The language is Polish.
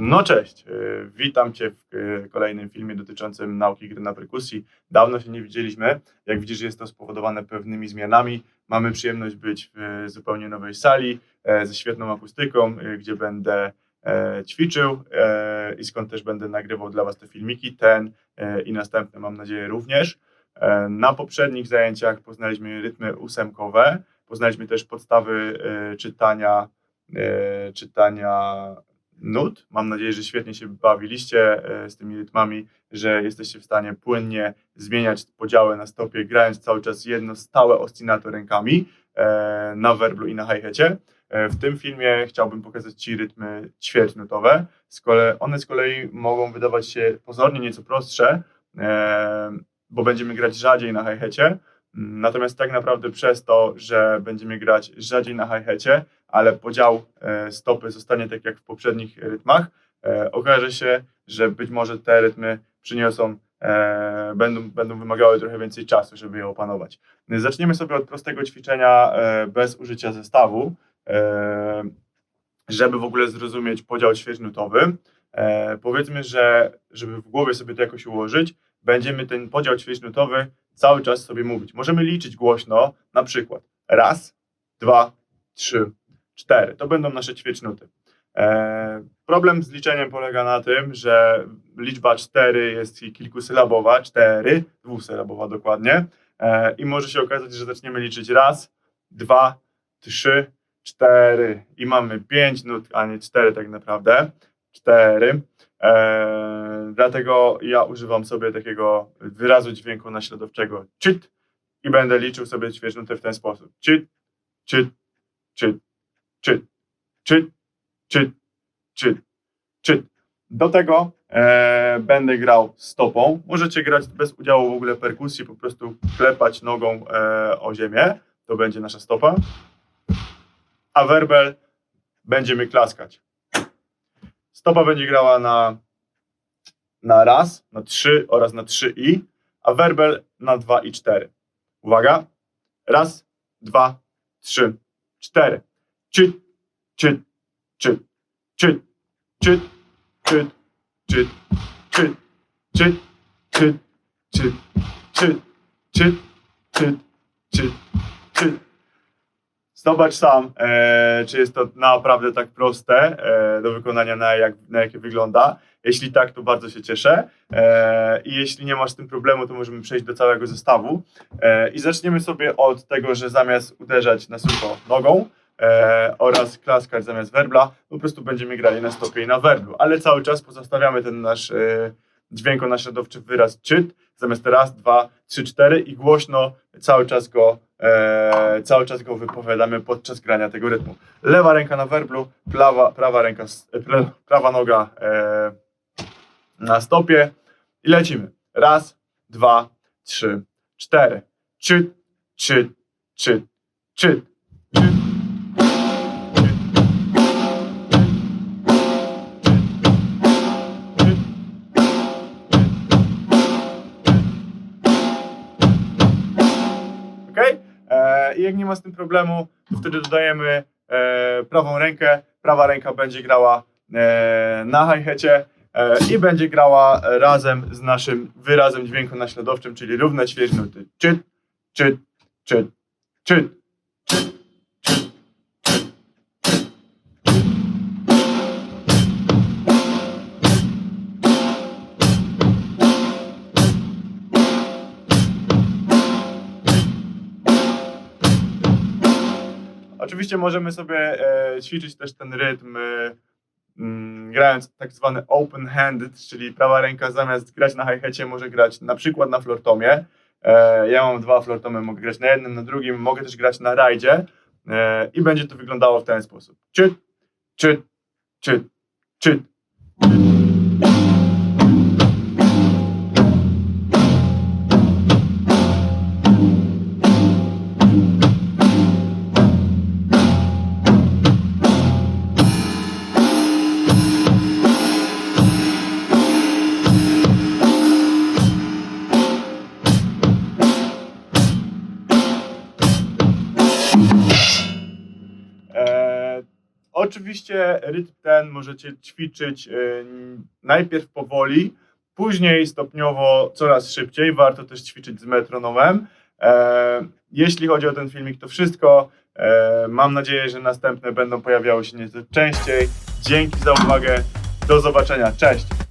No cześć, yy, witam Cię w yy, kolejnym filmie dotyczącym nauki gry na perkusji. Dawno się nie widzieliśmy. Jak widzisz, jest to spowodowane pewnymi zmianami. Mamy przyjemność być w yy, zupełnie nowej sali e, ze świetną akustyką, gdzie będę e, ćwiczył e, i skąd też będę nagrywał dla Was te filmiki. Ten i następny mam nadzieję również. Na poprzednich zajęciach poznaliśmy rytmy ósemkowe, poznaliśmy też podstawy czytania, czytania nut. Mam nadzieję, że świetnie się bawiliście e, z tymi rytmami, że jesteście w stanie płynnie zmieniać podziały na stopie, grając cały czas jedno stałe ostinato rękami e, na werblu i na hi-hacie. E, W tym filmie chciałbym pokazać Ci rytmy ćwierćnutowe. One z kolei mogą wydawać się pozornie nieco prostsze, bo będziemy grać rzadziej na hi-hacie. Natomiast tak naprawdę przez to, że będziemy grać rzadziej na hi-hacie, ale podział e, stopy zostanie tak jak w poprzednich rytmach, e, okaże się, że być może te rytmy przyniosą, e, będą, będą wymagały trochę więcej czasu, żeby je opanować. Zaczniemy sobie od prostego ćwiczenia bez użycia zestawu, żeby w ogóle zrozumieć podział ćwierćnutowy. Powiedzmy, że żeby w głowie sobie to jakoś ułożyć, będziemy ten podział ćwierćnutowy cały czas sobie mówić. Możemy liczyć głośno, na przykład raz, dwa, trzy, cztery. To będą nasze ćwierćnuty. E, problem z liczeniem polega na tym, że liczba cztery jest kilkusylabowa, Cztery, dwusylabowa dokładnie, e, i może się okazać, że zaczniemy liczyć raz, dwa, trzy, cztery i mamy pięć nut, a nie cztery, tak naprawdę, Cztery. E, dlatego ja używam sobie takiego wyrazu dźwięku naśladowczego czyt i będę liczył sobie ćwierćnuty w ten sposób. Czyt, czyt, czyt, czyt, czyt, czyt, czyt, czyt. Do tego e, będę grał stopą. Możecie grać bez udziału w ogóle perkusji, po prostu klepać nogą e, o ziemię. To będzie nasza stopa. A werbel będziemy klaskać. Stopa będzie grała na, na raz, na trzy oraz na trzy i, a werbel na dwa i cztery. Uwaga. Raz, dwa, trzy, cztery. Czyt, czyt, czyt, czyt, czyt, czyt, czyt, czyt, czyt, czyt, czyt, czyt, czyt, czyt, czyt, czyt. Zobacz sam, e, czy jest to naprawdę tak proste e, do wykonania, na, jak, na jakie wygląda. Jeśli tak, to bardzo się cieszę. E, I jeśli nie masz z tym problemu, to możemy przejść do całego zestawu. E, I zaczniemy sobie od tego, że zamiast uderzać na sucho nogą e, oraz klaskać zamiast werbla, po prostu będziemy grali na stopie i na werblu. Ale cały czas pozostawiamy ten nasz e, dźwiękonaśladowczy wyraz czyt, zamiast raz, dwa, trzy, cztery i głośno cały czas go, e, cały czas go wypowiadamy podczas grania tego rytmu. Lewa ręka na werblu, prawa, prawa ręka, e, pra- prawa noga e, na stopie i lecimy. Raz, dwa, trzy, cztery. Czyt, czyt, czyt, czyt. Jak nie ma z tym problemu, to wtedy dodajemy e, prawą rękę. Prawa ręka będzie grała e, na hi-hacie e, i będzie grała razem z naszym wyrazem dźwięku naśladowczym, czyli równe ćwierćnuty. Czyt, czyt, czyt, czyt. Oczywiście możemy sobie e, ćwiczyć też ten rytm e, mm, grając tak zwany open-handed, czyli prawa ręka zamiast grać na hi-hacie może grać na przykład na flortomie. E, ja mam dwa flortomy, mogę grać na jednym, na drugim, mogę też grać na rajdzie e, i będzie to wyglądało w ten sposób. Czyt, czyt, czyt, czyt. Oczywiście rytm ten możecie ćwiczyć y, najpierw powoli, później stopniowo coraz szybciej. Warto też ćwiczyć z metronomem. E, jeśli chodzi o ten filmik, to wszystko. E, mam nadzieję, że następne będą pojawiały się nieco częściej. Dzięki za uwagę. Do zobaczenia. Cześć!